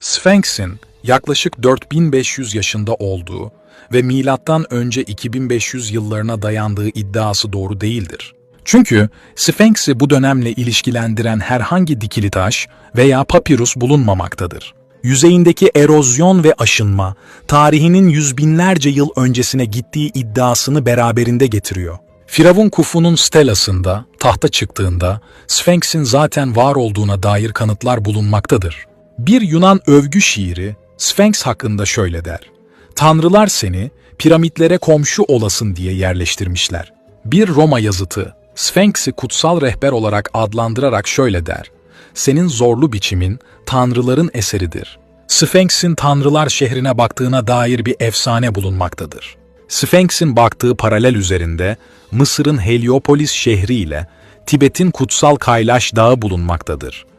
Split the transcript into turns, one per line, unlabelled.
Sphinx'in yaklaşık 4500 yaşında olduğu ve milattan önce 2500 yıllarına dayandığı iddiası doğru değildir. Çünkü Sphinx'i bu dönemle ilişkilendiren herhangi dikili taş veya papirus bulunmamaktadır. Yüzeyindeki erozyon ve aşınma, tarihinin yüz binlerce yıl öncesine gittiği iddiasını beraberinde getiriyor. Firavun Kufu'nun stelasında, tahta çıktığında, Sphinx'in zaten var olduğuna dair kanıtlar bulunmaktadır. Bir Yunan övgü şiiri, Sphinx hakkında şöyle der. Tanrılar seni piramitlere komşu olasın diye yerleştirmişler. Bir Roma yazıtı, Sphinx'i kutsal rehber olarak adlandırarak şöyle der. Senin zorlu biçimin tanrıların eseridir. Sphinx'in tanrılar şehrine baktığına dair bir efsane bulunmaktadır. Sphinx'in baktığı paralel üzerinde Mısır'ın Heliopolis şehri ile Tibet'in kutsal Kaylaş Dağı bulunmaktadır.